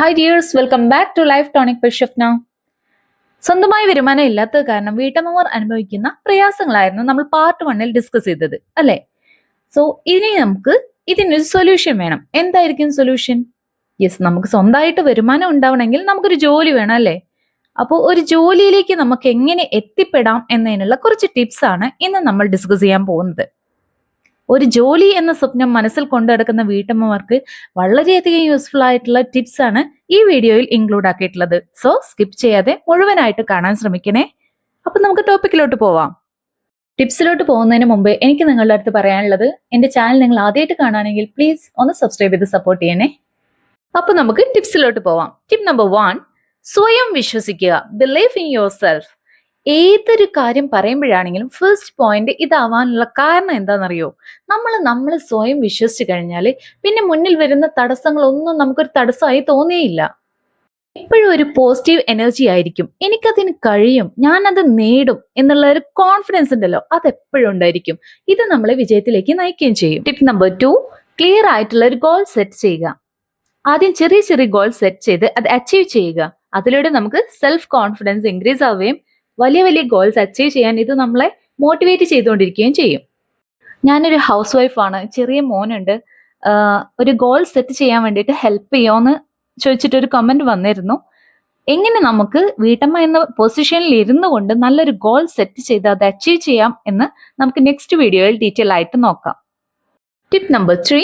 Hi dears welcome back to life tonic ബിഷഫ്ന സ്വന്തമായി വരുമാനം ഇല്ലാത്തത് കാരണം വീട്ടമ്മമാർ അനുഭവിക്കുന്ന പ്രയാസങ്ങളായിരുന്നു നമ്മൾ പാർട്ട് വണ്ണിൽ ഡിസ്കസ് ചെയ്തത് അല്ലെ? സോ ഇനി നമുക്ക് ഇതിനൊരു സൊല്യൂഷൻ വേണം. എന്തായിരിക്കും സൊല്യൂഷൻ യെസ് നമുക്ക് സ്വന്തമായിട്ട് വരുമാനം ഉണ്ടാവണമെങ്കിൽ നമുക്കൊരു ജോലി വേണം അല്ലേ? അപ്പോൾ ഒരു ജോലിയിലേക്ക് നമുക്ക് എങ്ങനെ എത്തിപ്പെടാം എന്നതിനുള്ള കുറച്ച് ടിപ്സ് ആണ് ഇന്ന് നമ്മൾ ഡിസ്കസ് ചെയ്യാൻ പോകുന്നത്. ഒരു ജോലി എന്ന സ്വപ്നം മനസ്സിൽ കൊണ്ടെടുക്കുന്ന വീട്ടമ്മമാർക്ക് വളരെയധികം യൂസ്ഫുൾ ആയിട്ടുള്ള ടിപ്സ് ആണ് ഈ വീഡിയോയിൽ ഇൻക്ലൂഡ് ആക്കിയിട്ടുള്ളത്. സോ സ്കിപ്പ് ചെയ്യാതെ മുഴുവനായിട്ട് കാണാൻ ശ്രമിക്കണേ. അപ്പൊ നമുക്ക് ടോപ്പിക്കിലോട്ട് പോവാം. ടിപ്സിലോട്ട് പോകുന്നതിന് മുമ്പ് എനിക്ക് നിങ്ങളുടെ അടുത്ത് പറയാനുള്ളത് എന്റെ ചാനൽ നിങ്ങൾ ആദ്യമായിട്ട് കാണുകയാണെങ്കിൽ പ്ലീസ് ഒന്ന് സബ്സ്ക്രൈബ് ചെയ്ത് സപ്പോർട്ട് ചെയ്യണേ. അപ്പൊ നമുക്ക് ടിപ്സിലോട്ട് പോവാം. ടിപ്പ് നമ്പർ വൺ സ്വയം വിശ്വസിക്കുക. ബിലീവ് ഇൻ യുവർ സെൽഫ് ഏതൊരു കാര്യം പറയുമ്പോഴാണെങ്കിലും ഫസ്റ്റ് പോയിന്റ് ഇതാവാനുള്ള കാരണം എന്താണെന്നറിയോ? നമ്മൾ നമ്മൾ സ്വയം വിശ്വസിച്ച് കഴിഞ്ഞാൽ പിന്നെ മുന്നിൽ വരുന്ന തടസ്സങ്ങളൊന്നും നമുക്കൊരു തടസ്സമായി തോന്നിയില്ല എപ്പോഴും ഒരു പോസിറ്റീവ് എനർജി ആയിരിക്കും. എനിക്കതിന് കഴിയും ഞാനത് നേടും എന്നുള്ള ഒരു കോൺഫിഡൻസ് ഉണ്ടല്ലോ അത് എപ്പോഴും ഉണ്ടായിരിക്കും. ഇത് നമ്മളെ വിജയത്തിലേക്ക് നയിക്കുകയും ചെയ്യും. ടിപ്പ് നമ്പർ ടു ക്ലിയർ ആയിട്ടുള്ള ഒരു ഗോൾ സെറ്റ് ചെയ്യുക. ആദ്യം ചെറിയ ചെറിയ ഗോൾ സെറ്റ് ചെയ്ത് അത് അച്ചീവ് ചെയ്യുക. അതിലൂടെ നമുക്ക് സെൽഫ് കോൺഫിഡൻസ് ഇൻക്രീസ് ആവുകയും വലിയ വലിയ ഗോൾസ് അച്ചീവ് ചെയ്യാൻ ഇത് നമ്മളെ മോട്ടിവേറ്റ് ചെയ്തുകൊണ്ടിരിക്കുകയും ചെയ്യും. ഞാനൊരു ഹൗസ് വൈഫാണ് ചെറിയ മോനുണ്ട്. ഒരു ഗോൾ സെറ്റ് ചെയ്യാൻ വേണ്ടിയിട്ട് ഹെൽപ്പ് ചെയ്യുമോന്ന് ചോദിച്ചിട്ട് ഒരു കമന്റ് വന്നിരുന്നു. എങ്ങനെ നമുക്ക് വീട്ടമ്മ എന്ന പൊസിഷനിൽ ഇരുന്നു കൊണ്ട് നല്ലൊരു ഗോൾ സെറ്റ് ചെയ്ത് അത് അച്ചീവ് ചെയ്യാം എന്ന് നമുക്ക് നെക്സ്റ്റ് വീഡിയോയിൽ ഡീറ്റെയിൽ ആയിട്ട് നോക്കാം. ടിപ്പ് നമ്പർ ത്രീ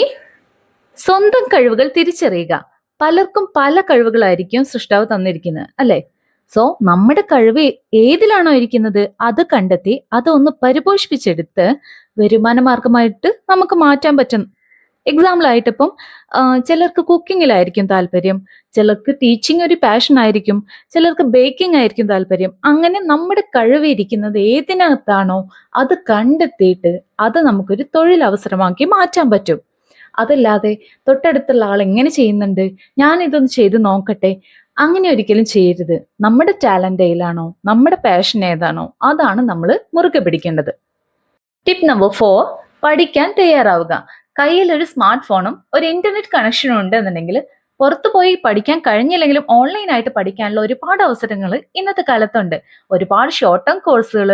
സ്വന്തം കഴിവുകൾ തിരിച്ചറിയുക. പലർക്കും പല കഴിവുകളായിരിക്കും സൃഷ്ടാവ് തന്നിരിക്കുന്നത്. അല്ലെ? സോ നമ്മുടെ കഴിവ് ഏതിലാണോ ഇരിക്കുന്നത് അത് കണ്ടെത്തി അതൊന്ന് പരിപോഷിപ്പിച്ചെടുത്ത് വരുമാന മാർഗമായിട്ട് നമുക്ക് മാറ്റാൻ പറ്റും. എക്സാമ്പിൾ ആയിട്ട് ഇപ്പം ചിലർക്ക് കുക്കിങ്ങിലായിരിക്കും താല്പര്യം ചിലർക്ക് ടീച്ചിങ് ഒരു പാഷൻ ആയിരിക്കും ചിലർക്ക് ബേക്കിംഗ് ആയിരിക്കും താല്പര്യം. അങ്ങനെ നമ്മുടെ കഴിവ് ഇരിക്കുന്നത് ഏതിനകത്താണോ അത് കണ്ടെത്തിയിട്ട് അത് നമുക്കൊരു തൊഴിലവസരമാക്കി മാറ്റാൻ പറ്റും. അതല്ലാതെ തൊട്ടടുത്തുള്ള ആൾ എങ്ങനെ ചെയ്യുന്നുണ്ട് ഞാൻ ഇതൊന്ന് ചെയ്ത് നോക്കട്ടെ അങ്ങനെ ഒരിക്കലും ചെയ്യരുത്. നമ്മുടെ ടാലന്റ് ഏതാണോ നമ്മുടെ പാഷൻ ഏതാണോ അതാണ് നമ്മൾ മുറുകെ പിടിക്കേണ്ടത്. ടിപ്പ് നമ്പർ ഫോർ പഠിക്കാൻ തയ്യാറാവുക. കയ്യിൽ ഒരു സ്മാർട്ട് ഫോണും ഒരു ഇന്റർനെറ്റ് കണക്ഷനും ഉണ്ട് എന്നുണ്ടെങ്കിൽ പുറത്തു പോയി പഠിക്കാൻ കഴിഞ്ഞില്ലെങ്കിലും ഓൺലൈനായിട്ട് പഠിക്കാനുള്ള ഒരുപാട് അവസരങ്ങൾ ഇന്നത്തെ കാലത്തുണ്ട്. ഒരുപാട് ഷോർട്ട് ടേം കോഴ്സുകൾ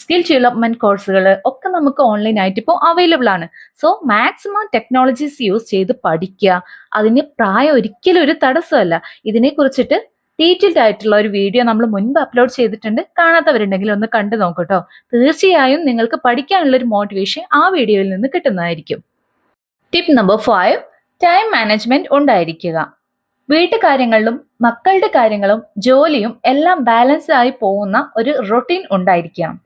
സ്കിൽ ഡെവലപ്മെന്റ് കോഴ്സുകൾ ഒക്കെ നമുക്ക് ഓൺലൈനായിട്ട് ഇപ്പോൾ അവൈലബിൾ ആണ്. സോ മാക്സിമം ടെക്നോളജീസ് യൂസ് ചെയ്ത് പഠിക്കുക അതിന് പ്രായം ഒരിക്കലും ഒരു തടസ്സമല്ല. ഇതിനെ കുറിച്ചിട്ട് ഡീറ്റെയിൽഡ് ആയിട്ടുള്ള ഒരു വീഡിയോ നമ്മൾ മുൻപ് അപ്ലോഡ് ചെയ്തിട്ടുണ്ട്. കാണാത്തവരുണ്ടെങ്കിൽ ഒന്ന് കണ്ടു നോക്കട്ടോ തീർച്ചയായും നിങ്ങൾക്ക് പഠിക്കാനുള്ള ഒരു മോട്ടിവേഷൻ ആ വീഡിയോയിൽ നിന്ന് കിട്ടുന്നതായിരിക്കും. Tip number five time management ഉണ്ടായിരിക്കുക. വീട്ടുകാര്യങ്ങളിലും മക്കളുടെ കാര്യങ്ങളും ജോലിയും എല്ലാം ബാലൻസ് ആയി പോകുന്ന ഒരു റൊട്ടീൻ ഉണ്ടായിരിക്കണം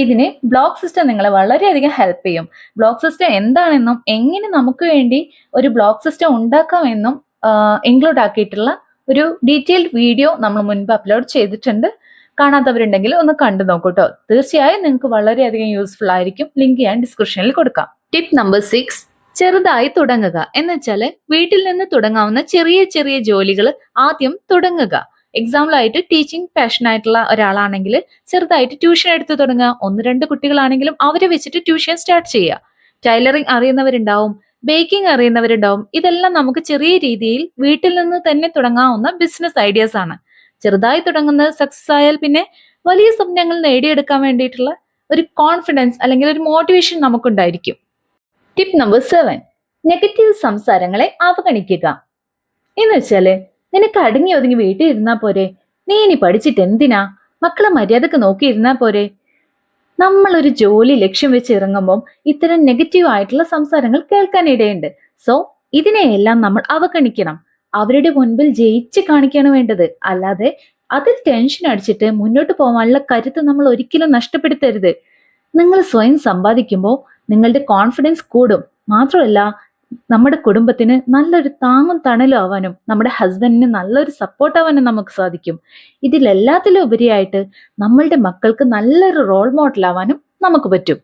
ഇതിന് ബ്ലോക്ക് സിസ്റ്റം നിങ്ങളെ വളരെയധികം ഹെൽപ്പ് ചെയ്യും. ബ്ലോക്ക് സിസ്റ്റം എന്താണെന്നും എങ്ങനെ നമുക്ക് വേണ്ടി ഒരു ബ്ലോക്ക് സിസ്റ്റം ഉണ്ടാക്കാമെന്നും ഇൻക്ലൂഡ് ആക്കിയിട്ടുള്ള ഒരു ഡീറ്റെയിൽഡ് വീഡിയോ നമ്മൾ മുൻപ് അപ്ലോഡ് ചെയ്തിട്ടുണ്ട്. കാണാത്തവരുണ്ടെങ്കിൽ ഒന്ന് കണ്ടു നോക്കൂ കേട്ടോ തീർച്ചയായും നിങ്ങൾക്ക് വളരെയധികം യൂസ്ഫുൾ ആയിരിക്കും. ലിങ്ക് ഞാൻ ഡിസ്ക്രിപ്ഷനിൽ കൊടുക്കാം. ടിപ്പ് നമ്പർ സിക്സ് ചെറുതായി തുടങ്ങുക. എന്ന് വെച്ചാൽ വീട്ടിൽ നിന്ന് തുടങ്ങാവുന്ന ചെറിയ ചെറിയ ജോലികൾ ആദ്യം തുടങ്ങുക. എക്സാമ്പിൾ ആയിട്ട് ടീച്ചിങ് പാഷൻ ആയിട്ടുള്ള ഒരാളാണെങ്കിൽ ചെറുതായിട്ട് ട്യൂഷൻ എടുത്തു തുടങ്ങുക. ഒന്ന് രണ്ട് കുട്ടികളാണെങ്കിലും അവരെ വെച്ചിട്ട് ട്യൂഷൻ സ്റ്റാർട്ട് ചെയ്യുക. ടൈലറിങ് അറിയുന്നവരുണ്ടാവും ബേക്കിംഗ് അറിയുന്നവരുണ്ടാവും. ഇതെല്ലാം നമുക്ക് ചെറിയ രീതിയിൽ വീട്ടിൽ നിന്ന് തന്നെ തുടങ്ങാവുന്ന ബിസിനസ് ഐഡിയാസ് ആണ്. ചെറുതായി തുടങ്ങുന്നത് സക്സസ് ആയാൽ പിന്നെ വലിയ സ്വപ്നങ്ങൾ നേടിയെടുക്കാൻ വേണ്ടിയിട്ടുള്ള ഒരു കോൺഫിഡൻസ് അല്ലെങ്കിൽ ഒരു മോട്ടിവേഷൻ നമുക്കുണ്ടായിരിക്കും. ടിപ്പ് നമ്പർ സെവൻ നെഗറ്റീവ് സംസാരങ്ങളെ അവഗണിക്കുക. എന്ന് വെച്ചാൽ നിനക്ക് അടങ്ങി ഒതുങ്ങി വീട്ടിൽ ഇരുന്നാ പോരെ? നീ ഇനി പഠിച്ചിട്ട് എന്തിനാ? മക്കളെ മര്യാദയ്ക്ക് നോക്കിയിരുന്നാ പോരെ? നമ്മൾ ഒരു ജോലി ലക്ഷ്യം വെച്ച് ഇറങ്ങുമ്പോൾ ഇത്തരം നെഗറ്റീവ് ആയിട്ടുള്ള സംസാരങ്ങൾ കേൾക്കാനിടയുണ്ട് സോ ഇതിനെയെല്ലാം നമ്മൾ അവഗണിക്കണം. അവരുടെ മുൻപിൽ ജയിച്ച് കാണിക്കാണ് വേണ്ടത്. അല്ലാതെ അതിൽ ടെൻഷൻ അടിച്ചിട്ട് മുന്നോട്ട് പോകാനുള്ള കരുത്ത് നമ്മൾ ഒരിക്കലും നഷ്ടപ്പെടുത്തരുത്. നിങ്ങൾ സ്വയം സമ്പാദിക്കുമ്പോൾ നിങ്ങളുടെ കോൺഫിഡൻസ് കൂടും. മാത്രമല്ല നമ്മുടെ കുടുംബത്തിന് നല്ലൊരു താങ്ങും തണലും ആവാനും നമ്മുടെ ഹസ്ബൻഡിന് നല്ലൊരു സപ്പോർട്ട് ആവാനും നമുക്ക് സാധിക്കും. ഇതിലെല്ലാത്തിലും ഉപരിയായിട്ട് നമ്മളുടെ മക്കൾക്ക് നല്ലൊരു റോൾ മോഡൽ ആവാനും നമുക്ക് പറ്റും.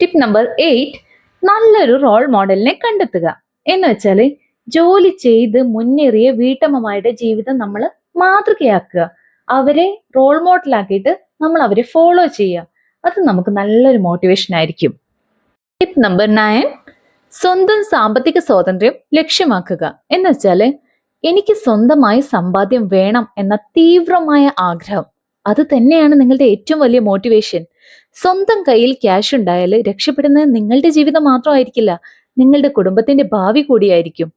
ടിപ്പ് നമ്പർ എയ്റ്റ് നല്ലൊരു റോൾ മോഡലിനെ കണ്ടെത്തുക. എന്ന് വെച്ചാൽ ജോലി ചെയ്ത് മുന്നേറിയ വീട്ടമ്മമാരുടെ ജീവിതം നമ്മൾ മാതൃകയാക്കുക. അവരെ റോൾ മോഡലാക്കിയിട്ട് നമ്മൾ അവരെ ഫോളോ ചെയ്യുക. അത് നമുക്ക് നല്ലൊരു മോട്ടിവേഷൻ ആയിരിക്കും. ടിപ്പ് നമ്പർ നയൻ സ്വന്തം സാമ്പത്തിക സ്വാതന്ത്ര്യം ലക്ഷ്യമാക്കുക. എന്ന് വെച്ചാൽ എനിക്ക് സ്വന്തമായി സമ്പാദ്യം വേണം എന്ന തീവ്രമായ ആഗ്രഹം. അത് തന്നെയാണ് നിങ്ങളുടെ ഏറ്റവും വലിയ മോട്ടിവേഷൻ സ്വന്തം കയ്യിൽ ക്യാഷ് ഉണ്ടായാൽ രക്ഷപ്പെടുന്നത് നിങ്ങളുടെ ജീവിതം മാത്രമായിരിക്കില്ല നിങ്ങളുടെ കുടുംബത്തിന്റെ ഭാവി കൂടിയായിരിക്കും.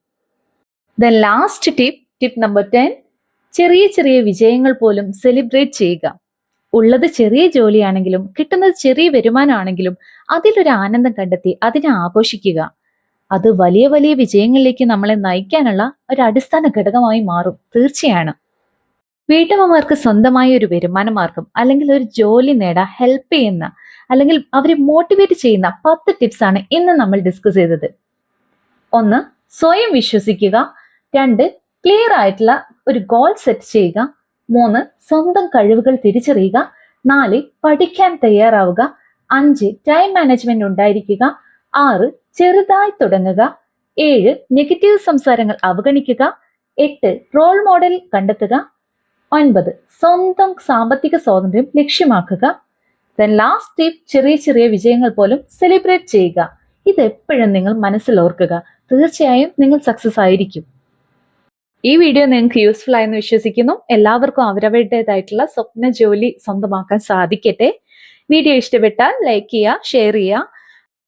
The last tip tip number ten ചെറിയ ചെറിയ വിജയങ്ങൾ പോലും സെലിബ്രേറ്റ് ചെയ്യുക. ഉള്ളത് ചെറിയ ജോലിയാണെങ്കിലും കിട്ടുന്നത് ചെറിയ വരുമാനമാണെങ്കിലും അതിലൊരു ആനന്ദം കണ്ടെത്തി അതിനെ ആഘോഷിക്കുക. അത് വലിയ വലിയ വിജയങ്ങളിലേക്ക് നമ്മളെ നയിക്കാനുള്ള ഒരു അടിസ്ഥാന ഘടകമായി മാറും. തീർച്ചയാണ്. വീട്ടമ്മമാർക്ക് സ്വന്തമായ ഒരു വരുമാന മാർഗം അല്ലെങ്കിൽ ഒരു ജോലി നേടാൻ ഹെൽപ്പ് ചെയ്യുന്ന അല്ലെങ്കിൽ അവരെ മോട്ടിവേറ്റ് ചെയ്യുന്ന പത്ത് ടിപ്സ് ആണ് ഇന്ന് നമ്മൾ ഡിസ്കസ് ചെയ്തത്. ഒന്ന് സ്വയം വിശ്വസിക്കുക. രണ്ട് ക്ലിയർ ആയിട്ടുള്ള ഒരു ഗോൾ സെറ്റ് ചെയ്യുക. മൂന്ന് സ്വന്തം കഴിവുകൾ തിരിച്ചറിയുക. നാല് പഠിക്കാൻ തയ്യാറാവുക. അഞ്ച് ടൈം മാനേജ്മെന്റ് ഉണ്ടായിരിക്കുക. ആറ് ചെറുതായി തുടങ്ങുക. ഏഴ് നെഗറ്റീവ് സംസാരങ്ങൾ അവഗണിക്കുക. എട്ട് റോൾ മോഡൽ കണ്ടെത്തുക. ഒൻപത് സ്വന്തം സാമ്പത്തിക സ്വാതന്ത്ര്യം ലക്ഷ്യമാക്കുക. ദെൻ ലാസ്റ്റ് ടിപ്പ് ചെറിയ ചെറിയ വിജയങ്ങൾ പോലും സെലിബ്രേറ്റ് ചെയ്യുക. ഇത് എപ്പോഴും നിങ്ങൾ മനസ്സിൽ ഓർക്കുക. തീർച്ചയായും നിങ്ങൾ സക്സസ് ആയിരിക്കും. ഈ വീഡിയോ നിങ്ങൾക്ക് യൂസ്ഫുൾ ആയെന്ന് വിശ്വസിക്കുന്നു. എല്ലാവർക്കും അവരവരുടേതായിട്ടുള്ള സ്വപ്ന ജോലി സ്വന്തമാക്കാൻ സാധിക്കട്ടെ. വീഡിയോ ഇഷ്ടപ്പെട്ടാൽ ലൈക്ക് ചെയ്യുക ഷെയർ ചെയ്യുക.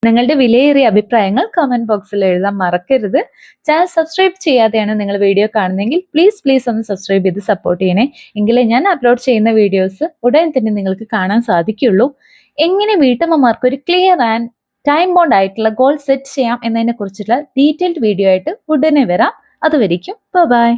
നിങ്ങളുടെ വിലയേറിയ അഭിപ്രായങ്ങൾ കമന്റ് ബോക്സിൽ എഴുതാൻ മറക്കരുത്. ചാനൽ സബ്സ്ക്രൈബ് ചെയ്യാതെയാണ് നിങ്ങൾ വീഡിയോ കാണുന്നതെങ്കിൽ പ്ലീസ് പ്ലീസ് ഒന്ന് സബ്സ്ക്രൈബ് ചെയ്ത് സപ്പോർട്ട് ചെയ്യണേ. എങ്കിലേ ഞാൻ അപ്ലോഡ് ചെയ്യുന്ന വീഡിയോസ് ഉടൻ തന്നെ നിങ്ങൾക്ക് കാണാൻ സാധിക്കുള്ളൂ എങ്ങനെ വീട്ടമ്മമാർക്ക് ഒരു ക്ലിയർ ആൻഡ് ടൈം ബോണ്ട് ആയിട്ടുള്ള ഗോൾ സെറ്റ് ചെയ്യാം എന്നതിനെ കുറിച്ചുള്ള ഡീറ്റെയിൽഡ് വീഡിയോ ആയിട്ട് ഉടനെ വരാം. അതുവരിക്കും ബൈ